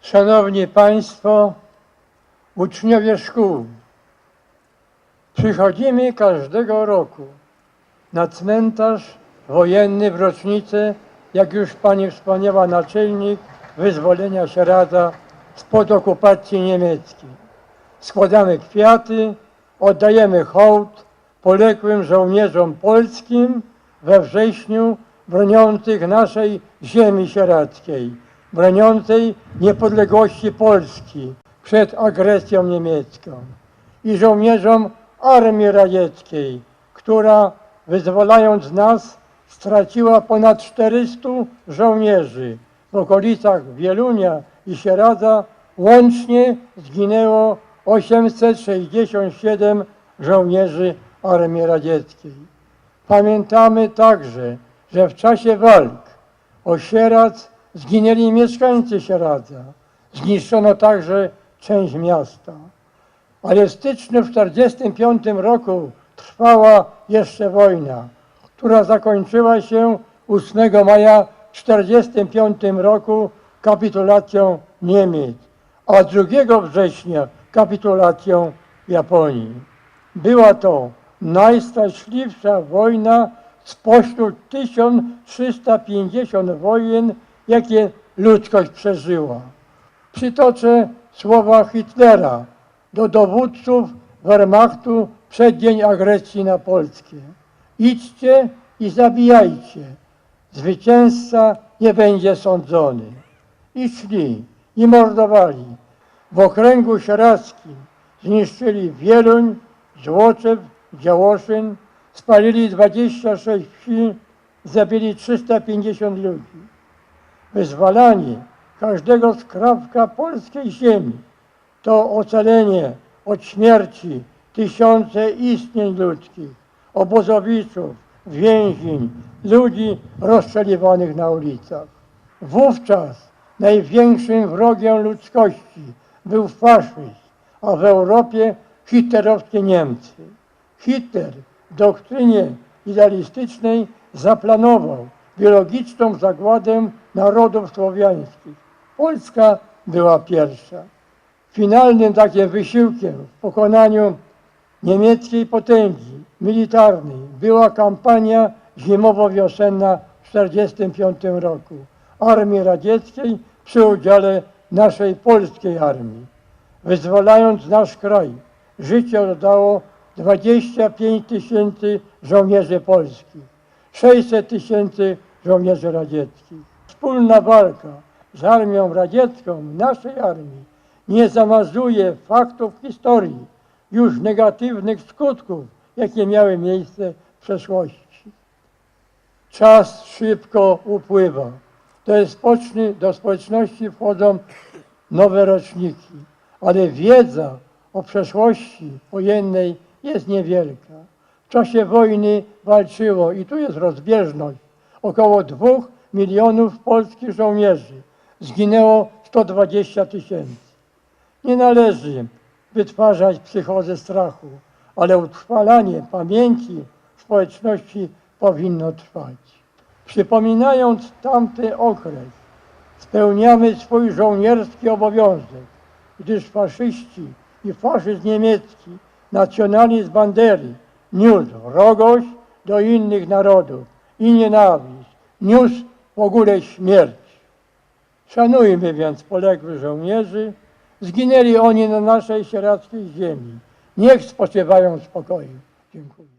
Szanowni Państwo, uczniowie szkół, przychodzimy każdego roku na cmentarz wojenny w rocznicę, jak już Pani wspomniała, naczelnik wyzwolenia Sieradza spod okupacji niemieckiej. Składamy kwiaty, oddajemy hołd poległym żołnierzom polskim we wrześniu broniących naszej ziemi sieradzkiej, broniącej niepodległości Polski przed agresją niemiecką i żołnierzom Armii Radzieckiej, która wyzwalając nas straciła ponad 400 żołnierzy. W okolicach Wielunia i Sieradza łącznie zginęło 867 żołnierzy Armii Radzieckiej. Pamiętamy także, że w czasie walk o Sieradz zginęli mieszkańcy Sieradza. Zniszczono także część miasta. Ale w styczniu w 1945 roku trwała jeszcze wojna, która zakończyła się 8 maja w 1945 roku kapitulacją Niemiec, a 2 września kapitulacją Japonii. Była to najstraszliwsza wojna spośród 1350 wojen, jakie ludzkość przeżyła. Przytoczę słowa Hitlera do dowódców Wehrmachtu przed dzień agresji na Polskę. Idźcie i zabijajcie. Zwycięzca nie będzie sądzony. I szli, i mordowali. W okręgu sieradzkim zniszczyli Wieluń, Złoczew, Działoszyn, spalili 26 wsi, zabili 350 ludzi. Wyzwalanie każdego skrawka polskiej ziemi to ocalenie od śmierci tysiące istnień ludzkich, obozowiczów, więzień, ludzi rozstrzeliwanych na ulicach. Wówczas największym wrogiem ludzkości był faszyzm, a w Europie hitlerowskie Niemcy. Hitler w doktrynie idealistycznej zaplanował biologiczną zagładę narodów słowiańskich. Polska była pierwsza. Finalnym takim wysiłkiem w pokonaniu niemieckiej potęgi militarnej była kampania zimowo-wiosenna w 1945 roku Armii Radzieckiej przy udziale naszej polskiej armii. Wyzwalając nasz kraj, życie oddało 25 tysięcy żołnierzy polskich, 600 tysięcy żołnierzy radzieckich. Wspólna walka z armią radziecką naszej armii nie zamazuje faktów historii, już negatywnych skutków, jakie miały miejsce w przeszłości. Czas szybko upływa. To jest spoczny, do społeczności wchodzą nowe roczniki, ale wiedza o przeszłości wojennej jest niewielka. W czasie wojny walczyło, i tu jest rozbieżność, około dwóch milionów polskich żołnierzy. Zginęło 120 tysięcy. Nie należy wytwarzać psychozy strachu, ale utrwalanie pamięci społeczności powinno trwać. Przypominając tamty okres, spełniamy swój żołnierski obowiązek, gdyż faszyści i faszyzm niemiecki, nacjonalizm bandery niósł wrogość do innych narodów i nienawiść, niósł w ogóle śmierć. Szanujmy więc poległych żołnierzy, zginęli oni na naszej sieradzkiej ziemi. Niech spoczywają w spokoju. Dziękuję.